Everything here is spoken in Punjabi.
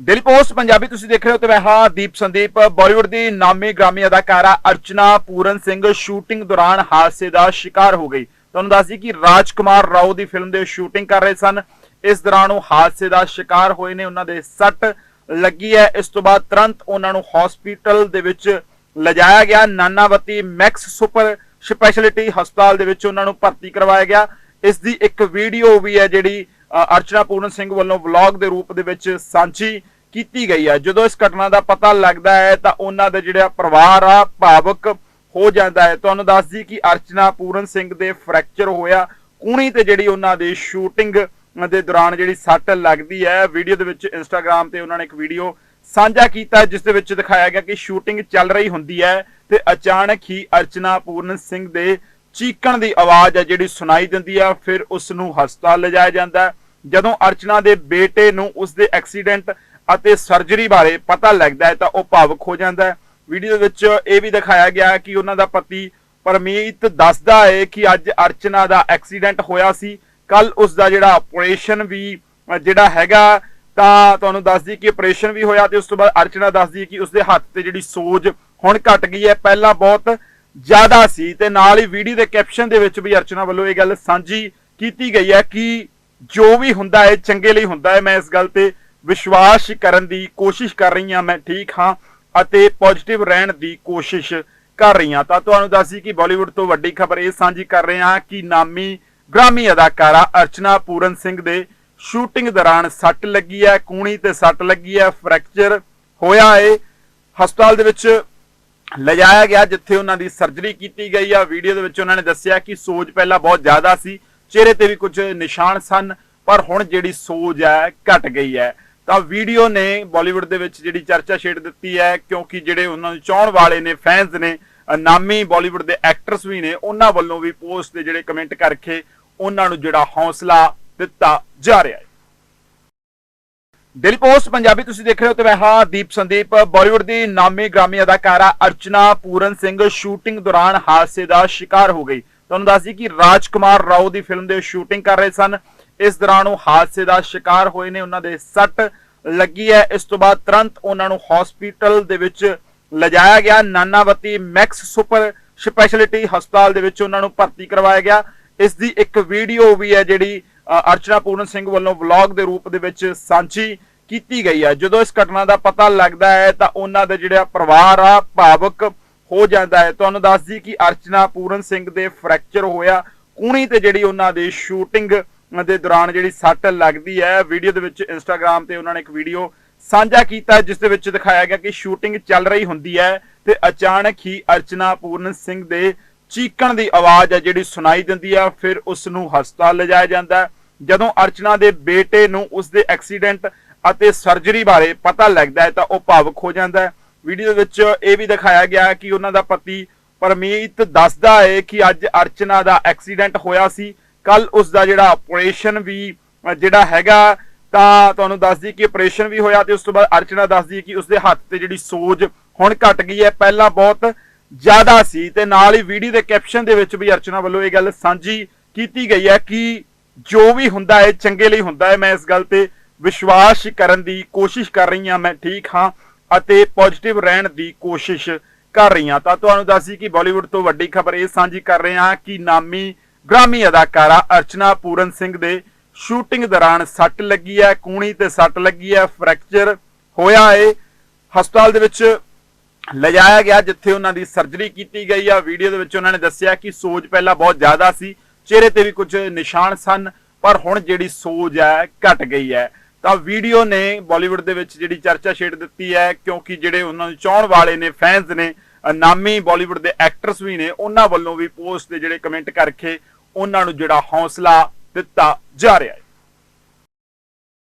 ਡੇਲੀ ਪੋਸਟ, ਪੰਜਾਬੀ ਤੁਸੀਂ ਦੇਖ ਰਹੇ ਹੋ ਤੇ ਮੈਂ ਹਾਂ ਦੀਪ ਸੰਦੀਪ। ਬਾਲੀਵੁੱਡ ਦੀ ਨਾਮੀ ਗ੍ਰਾਮੀ ਅਦਾਕਾਰਾ ਅਰਚਨਾ ਪੂਰਨ ਸਿੰਘ ਸ਼ੂਟਿੰਗ ਦੌਰਾਨ ਹਾਦਸੇ ਦਾ ਸ਼ਿਕਾਰ ਹੋ ਗਈ। ਤੁਹਾਨੂੰ ਦੱਸ ਦਈਏ ਕਿ ਰਾਜਕੁਮਾਰ ਰਾਓ ਦੀ ਫਿਲਮ ਦੇ ਸ਼ੂਟਿੰਗ ਕਰ ਰਹੇ ਸਨ। ਇਸ ਦੌਰਾਨ ਉਹ ਹਾਦਸੇ ਦਾ ਸ਼ਿਕਾਰ ਹੋਏ ਨੇ, ਉਹਨਾਂ ਦੇ ਸੱਟ ਲੱਗੀ ਹੈ। ਇਸ ਤੋਂ ਬਾਅਦ ਤੁਰੰਤ ਉਹਨਾਂ ਨੂੰ ਹਸਪੀਟਲ ਦੇ ਵਿੱਚ ਲਿਜਾਇਆ ਗਿਆ। ਨਾਨਾਵਤੀ ਮੈਕਸ ਸੁਪਰ ਸਪੈਸ਼ਲਿਟੀ ਹਸਪਤਾਲ ਦੇ ਵਿੱਚ ਉਹਨਾਂ ਨੂੰ ਭਰਤੀ ਕਰਵਾਇਆ ਗਿਆ। ਇਸ ਦੀ ਇੱਕ ਵੀਡੀਓ ਵੀ ਹੈ ਜਿਹੜੀ ਅਰਚਨਾ ਪੂਰਨ ਸਿੰਘ ਵੱਲੋਂ ਵਲੌਗ ਦੇ ਰੂਪ ਦੇ ਵਿੱਚ ਸਾਂਝੀ ਕੀਤੀ ਗਈ ਹੈ। ਜਦੋਂ ਇਸ ਘਟਨਾ ਦਾ ਪਤਾ ਲੱਗਦਾ ਹੈ, ਤਾਂ ਉਹਨਾਂ ਦਾ ਜਿਹੜਾ ਪਰਿਵਾਰ ਆ, ਭਾਵਕ ਹੋ ਜਾਂਦਾ ਹੈ। ਤੁਹਾਨੂੰ ਦੱਸ ਦਈਏ ਕਿ ਅਰਚਨਾ ਪੂਰਨ ਸਿੰਘ ਦੇ ਫ੍ਰੈਕਚਰ ਹੋਇਆ ਕੂਣੀ ਤੇ ਜਿਹੜੀ ਉਹਨਾਂ ਦੀ ਸ਼ੂਟਿੰਗ ਦੇ ਦੌਰਾਨ ਜਿਹੜੀ ਸੱਟ ਲੱਗਦੀ ਹੈ, ਵੀਡੀਓ ਦੇ ਵਿੱਚ ਇੰਸਟਾਗ੍ਰam ਤੇ ਉਹਨਾਂ ਨੇ ਇੱਕ ਵੀਡੀਓ ਸਾਂਝਾ ਕੀਤਾ, ਜਿਸ ਦੇ ਵਿੱਚ ਦਿਖਾਇਆ ਗਿਆ ਕਿ ਸ਼ੂਟਿੰਗ ਚੱਲ ਰਹੀ ਹੁੰਦੀ ਹੈ ਤੇ ਅਚਾਨਕ ਹੀ ਅਰਚਨਾ ਪੂਰਨ ਸਿੰਘ ਦੇ ਚੀਕਣ ਦੀ ਆਵਾਜ਼ ਹੈ, ਜਿਹੜੀ ਸੁਣਾਈ ਦਿੰਦੀ ਆ ਫਿਰ ਉਸ ਨੂੰ ਹਸਪਤਾਲ ਲਿਜਾਇਆ ਜਾਂਦਾ ਹੈ। ਜਦੋਂ ਅਰਚਨਾ ਦੇ ਬੇਟੇ ਨੂੰ ਉਸ ਦੇ ਐਕਸੀਡੈਂਟ ਅਤੇ ਸਰਜਰੀ ਬਾਰੇ ਪਤਾ ਲੱਗਦਾ ਹੈ ਤਾਂ ਉਹ ਭਾਵੁਕ ਹੋ ਜਾਂਦਾ ਹੈ। ਵੀਡੀਓ ਵਿੱਚ ਇਹ ਵੀ ਦਿਖਾਇਆ ਗਿਆ ਕਿ ਉਹਨਾਂ ਦਾ ਪਤੀ ਪਰਮੀਤ ਦੱਸਦਾ ਹੈ ਕਿ ਅੱਜ ਅਰਚਨਾ ਦਾ ਐਕਸੀਡੈਂਟ ਹੋਇਆ ਸੀ। ਕੱਲ ਉਸ ਦਾ ਜਿਹੜਾ ਆਪਰੇਸ਼ਨ ਵੀ ਜਿਹੜਾ ਹੈਗਾ, ਤਾਂ ਤੁਹਾਨੂੰ ਦੱਸਦੀ ਕਿ ਆਪਰੇਸ਼ਨ ਵੀ ਹੋਇਆ ਤੇ ਉਸ ਤੋਂ ਬਾਅਦ ਅਰਚਨਾ ਦੱਸਦੀ ਕਿ ਉਸਦੇ ਹੱਥ ਤੇ ਜਿਹੜੀ ਸੋਜ ਹੁਣ ਘਟ ਗਈ ਹੈ। ਪਹਿਲਾਂ ਬਹੁਤ ਜ਼ਿਆਦਾ ਸੀ ਤੇ ਨਾਲ ਹੀ ਵੀਡੀਓ ਦੇ ਕੈਪਸ਼ਨ ਦੇ ਵਿੱਚ ਵੀ ਅਰਚਨਾ ਵੱਲੋਂ ਇਹ ਗੱਲ ਸਾਂਝੀ ਕੀਤੀ ਗਈ ਹੈ ਕਿ ਜੋ ਵੀ ਹੁੰਦਾ ਹੈ, ਚੰਗੇ ਲਈ ਹੁੰਦਾ ਹੈ, ਮੈਂ ਇਸ ਗੱਲ ਤੇ ਵਿਸ਼ਵਾਸ ਕਰਨ ਦੀ ਕੋਸ਼ਿਸ਼ ਕਰ ਰਹੀ ਹਾਂ, ਮੈਂ ਠੀਕ ਹਾਂ ਅਤੇ ਪੋਜ਼ਿਟਿਵ ਰਹਿਣ ਦੀ ਕੋਸ਼ਿਸ਼ ਕਰ ਰਹੀ ਹਾਂ। ਤਾਂ ਤੁਹਾਨੂੰ ਦੱਸੀ ਕਿ ਬਾਲੀਵੁੱਡ ਤੋਂ ਵੱਡੀ ਖਬਰ ਇਹ ਸਾਂਝੀ ਕਰ ਰਹੇ ਹਾਂ ਕਿ ਨਾਮੀ ਗ੍ਰਾਮੀ ਅਦਾਕਾਰਾ ਅਰਚਨਾ ਪੂਰਨ ਸਿੰਘ ਦੇ ਸ਼ੂਟਿੰਗ ਦੌਰਾਨ ਸੱਟ ਲੱਗੀ ਹੈ ਕੂਣੀ ਤੇ ਸੱਟ ਲੱਗੀ ਹੈ ਫ੍ਰੈਕਚਰ ਹੋਇਆ ਹੈ। ਹਸਪਤਾਲ ਦੇ ਵਿੱਚ ਲਿਜਾਇਆ ਗਿਆ, ਜਿੱਥੇ ਉਹਨਾਂ ਦੀ ਸਰਜਰੀ ਕੀਤੀ ਗਈ ਆ। ਵੀਡੀਓ ਦੇ ਵਿੱਚ ਉਹਨਾਂ ਨੇ ਦੱਸਿਆ ਕਿ ਸੋਜ ਪਹਿਲਾਂ ਬਹੁਤ ਜ਼ਿਆਦਾ ਸੀ ਚਿਹਰੇ ਤੇ ਵੀ ਕੁਝ ਨਿਸ਼ਾਨ ਸਨ, ਪਰ ਹੁਣ ਜਿਹੜੀ ਸੋਜ ਹੈ, ਘਟ ਗਈ ਹੈ। ਤਾਂ ਵੀਡੀਓ ਨੇ ਬਾਲੀਵੁੱਡ ਦੇ ਵਿੱਚ ਜਿਹੜੀ ਚਰਚਾ ਛੇੜ ਦਿੱਤੀ ਹੈ, ਕਿਉਂਕਿ ਜਿਹੜੇ ਉਹਨਾਂ ਨੂੰ ਚਾਹਣ ਵਾਲੇ ਨੇ ਫੈਨਸ ਨੇ, ਨਾਮੀ ਬਾਲੀਵੁੱਡ ਦੇ ਐਕਟਰਸ ਵੀ ਨੇ, ਉਹਨਾਂ ਵੱਲੋਂ ਵੀ ਪੋਸਟ ਦੇ ਜਿਹੜੇ ਕਮੈਂਟ ਕਰਕੇ ਉਹਨਾਂ ਨੂੰ ਜਿਹੜਾ ਹੌਸਲਾ ਦਿੱਤਾ ਜਾ ਰਿਹਾ ਹੈ। ਡੇਲੀ ਪੋਸਟ ਪੰਜਾਬੀ ਤੁਸੀਂ ਦੇਖ ਰਹੇ ਹੋ ਤੇ ਮੈਂ ਹਾਂ ਦੀਪ ਸੰਦੀਪ। ਬਾਲੀਵੁੱਡ ਦੀ ਨਾਮੀ ਗ੍ਰਾਮੀ ਅਦਾਕਾਰਾ ਅਰਚਨਾ ਪੂਰਨ ਸਿੰਘ ਸ਼ੂਟਿੰਗ ਦੌਰਾਨ ਹਾਦਸੇ ਦਾ ਸ਼ਿਕਾਰ ਹੋ ਗਈ। ਤੁਹਾਨੂੰ ਦੱਸ ਦਈਏ ਕਿ ਰਾਜਕੁਮਾਰ ਰਾਓ ਦੀ ਫਿਲਮ ਦੇ ਸ਼ੂਟਿੰਗ ਕਰ ਰਹੇ ਸਨ। ਇਸ ਦੌਰਾਨ ਉਹ ਹਾਦਸੇ ਦਾ ਸ਼ਿਕਾਰ ਹੋਏ ਨੇ, ਉਹਨਾਂ ਦੇ ਸੱਟ ਲੱਗੀ ਹੈ। ਇਸ ਤੋਂ ਬਾਅਦ ਤੁਰੰਤ ਉਹਨਾਂ ਨੂੰ ਹਸਪੀਟਲ ਦੇ ਵਿੱਚ ਲਿਜਾਇਆ ਗਿਆ। ਨਾਨਾਵਤੀ ਮੈਕਸ ਸੁਪਰ ਸਪੈਸ਼ਲਿਟੀ ਹਸਪਤਾਲ ਦੇ ਵਿੱਚ ਉਹਨਾਂ ਨੂੰ ਭਰਤੀ ਕਰਵਾਇਆ ਗਿਆ। ਇਸ ਦੀ ਇੱਕ ਵੀਡੀਓ ਵੀ ਹੈ ਜਿਹੜੀ ਅਰਚਨਾ ਪੂਰਨ ਸਿੰਘ ਵੱਲੋਂ ਵਲੌਗ ਦੇ ਰੂਪ ਦੇ ਵਿੱਚ ਸਾਂਝੀ ਕੀਤੀ ਗਈ ਹੈ। ਜਦੋਂ ਇਸ ਘਟਨਾ ਦਾ ਪਤਾ ਲੱਗਦਾ ਹੈ ਤਾਂ ਉਹਨਾਂ ਦੇ ਜਿਹੜਾ ਪਰਿਵਾਰ ਆ, ਭਾਵਕ ਹੋ ਜਾਂਦਾ ਹੈ। ਤੁਹਾਨੂੰ ਦੱਸ ਦਈਏ ਕਿ ਅਰਚਨਾ ਪੂਰਨ ਸਿੰਘ ਦੇ ਫ੍ਰੈਕਚਰ ਹੋਇਆ। ਕੂਣੀ ਤੇ ਜਿਹੜੀ ਉਹਨਾਂ ਦੇ ਸ਼ੂਟਿੰਗ ਦੇ ਦੌਰਾਨ ਜਿਹੜੀ ਸੱਟ ਲੱਗਦੀ ਹੈ ਵੀਡੀਓ ਦੇ ਵਿੱਚ ਇੰਸਟਾਗ੍ਰam ਤੇ ਉਹਨਾਂ ਨੇ ਇੱਕ ਵੀਡੀਓ ਸਾਂਝਾ ਕੀਤਾ, ਜਿਸ ਦੇ ਵਿੱਚ ਦਿਖਾਇਆ ਗਿਆ ਕਿ ਸ਼ੂਟਿੰਗ ਚੱਲ ਰਹੀ ਹੁੰਦੀ ਹੈ ਤੇ ਅਚਾਨਕ ਹੀ ਅਰਚਨਾ ਪੂਰਨ ਸਿੰਘ ਦੇ ਚੀਕਣ ਦੀ ਆਵਾਜ਼ ਹੈ ਜਿਹੜੀ ਸੁਣਾਈ ਦਿੰਦੀ ਹੈ ਫਿਰ ਉਸ ਨੂੰ ਹਸਪਤਾਲ ਲਿਜਾਇਆ ਜਾਂਦਾ ਹੈ। ਜਦੋਂ ਅਰਚਨਾ ਦੇ ਬੇਟੇ ਨੂੰ ਉਸ ਦੇ ਐਕਸੀਡੈਂਟ ਅਤੇ ਸਰਜਰੀ ਬਾਰੇ ਪਤਾ ਲੱਗਦਾ ਹੈ ਤਾਂ ਉਹ ਭਾਵੁਕ ਹੋ ਜਾਂਦਾ ਹੈ। ਵੀਡੀਓ ਵਿੱਚ ਇਹ ਵੀ ਦਿਖਾਇਆ ਗਿਆ ਕਿ ਉਹਨਾਂ ਦਾ ਪਤੀ ਪਰਮੀਤ ਦੱਸਦਾ ਹੈ ਕਿ ਅੱਜ ਅਰਚਨਾ ਦਾ ਐਕਸੀਡੈਂਟ ਹੋਇਆ ਸੀ। ਕੱਲ ਉਸ ਦਾ ਜਿਹੜਾ ਆਪਰੇਸ਼ਨ ਵੀ, ਜਿਹੜਾ ਹੈਗਾ, ਤਾਂ ਤੁਹਾਨੂੰ ਦੱਸਦੀ ਕਿ ਆਪਰੇਸ਼ਨ ਵੀ ਹੋਇਆ ਤੇ ਉਸ ਤੋਂ ਬਾਅਦ ਅਰਚਨਾ ਦੱਸਦੀ ਕਿ ਉਸਦੇ ਹੱਥ ਤੇ ਜਿਹੜੀ ਸੋਜ ਹੁਣ ਘਟ ਗਈ ਹੈ। ਪਹਿਲਾਂ ਬਹੁਤ ਜ਼ਿਆਦਾ ਸੀ ਤੇ ਨਾਲ ਹੀ ਵੀਡੀਓ ਦੇ ਕੈਪਸ਼ਨ ਦੇ ਵਿੱਚ ਵੀ ਅਰਚਨਾ ਵੱਲੋਂ ਇਹ ਗੱਲ ਸਾਂਝੀ ਕੀਤੀ ਗਈ ਹੈ ਕਿ ਜੋ ਵੀ ਹੁੰਦਾ ਹੈ, ਚੰਗੇ ਲਈ ਹੁੰਦਾ ਹੈ। ਮੈਂ ਇਸ ਗੱਲ ਤੇ ਵਿਸ਼ਵਾਸ ਕਰਨ ਦੀ ਕੋਸ਼ਿਸ਼ ਕਰ ਰਹੀ ਹਾਂ, ਮੈਂ ਠੀਕ ਹਾਂ। ਅਤੇ ਪੋਜ਼ਿਟਿਵ ਰਹਿਣ ਦੀ ਕੋਸ਼ਿਸ਼ ਕਰ ਰਹੀ ਹਾਂ ਤਾਂ ਤੁਹਾਨੂੰ ਦੱਸੀ ਕਿ ਬਾਲੀਵੁੱਡ ਤੋਂ ਵੱਡੀ ਖਬਰ ਇਹ ਸਾਂਝੀ ਕਰ ਰਹੇ ਹਾਂ ਕਿ ਨਾਮੀ ਗ੍ਰਾਮੀ ਅਦਾਕਾਰਾ ਅਰਚਨਾ ਪੂਰਨ ਸਿੰਘ ਦੇ ਸ਼ੂਟਿੰਗ ਦੌਰਾਨ ਸੱਟ ਲੱਗੀ ਹੈ ਕੂਣੀ ਤੇ ਸੱਟ ਲੱਗੀ ਹੈ ਫ੍ਰੈਕਚਰ ਹੋਇਆ ਏ। ਹਸਪਤਾਲ ਦੇ ਵਿੱਚ ਲਿਜਾਇਆ ਗਿਆ, ਜਿੱਥੇ ਉਹਨਾਂ ਦੀ ਸਰਜਰੀ ਕੀਤੀ ਗਈ ਆ। ਵੀਡੀਓ ਦੇ ਵਿੱਚ ਉਹਨਾਂ ਨੇ ਦੱਸਿਆ ਕਿ ਸੋਜ ਪਹਿਲਾਂ ਬਹੁਤ ਜ਼ਿਆਦਾ ਸੀ, ਚਿਹਰੇ ਤੇ ਵੀ ਕੁਝ ਨਿਸ਼ਾਨ ਸਨ, ਪਰ ਹੁਣ ਜਿਹੜੀ ਸੋਜ ਹੈ, ਘਟ ਗਈ ਹੈ। ਤਾਂ ਵੀਡੀਓ ਨੇ ਬਾਲੀਵੁੱਡ ਦੇ ਵਿੱਚ ਜਿਹੜੀ ਚਰਚਾ ਛੇੜ ਦਿੱਤੀ ਹੈ, ਕਿਉਂਕਿ ਜਿਹੜੇ ਉਹਨਾਂ ਨੂੰ ਚਾਹਣ ਵਾਲੇ ਨੇ ਫੈਨਸ ਨੇ, ਨਾਮੀ ਬਾਲੀਵੁੱਡ ਦੇ ਐਕਟਰਸ ਵੀ ਨੇ, ਉਹਨਾਂ ਵੱਲੋਂ ਵੀ ਪੋਸਟ ਦੇ ਜਿਹੜੇ ਕਮੈਂਟ ਕਰਕੇ ਉਹਨਾਂ ਨੂੰ ਜਿਹੜਾ ਹੌਸਲਾ ਦਿੱਤਾ ਜਾ ਰਿਹਾ ਹੈ।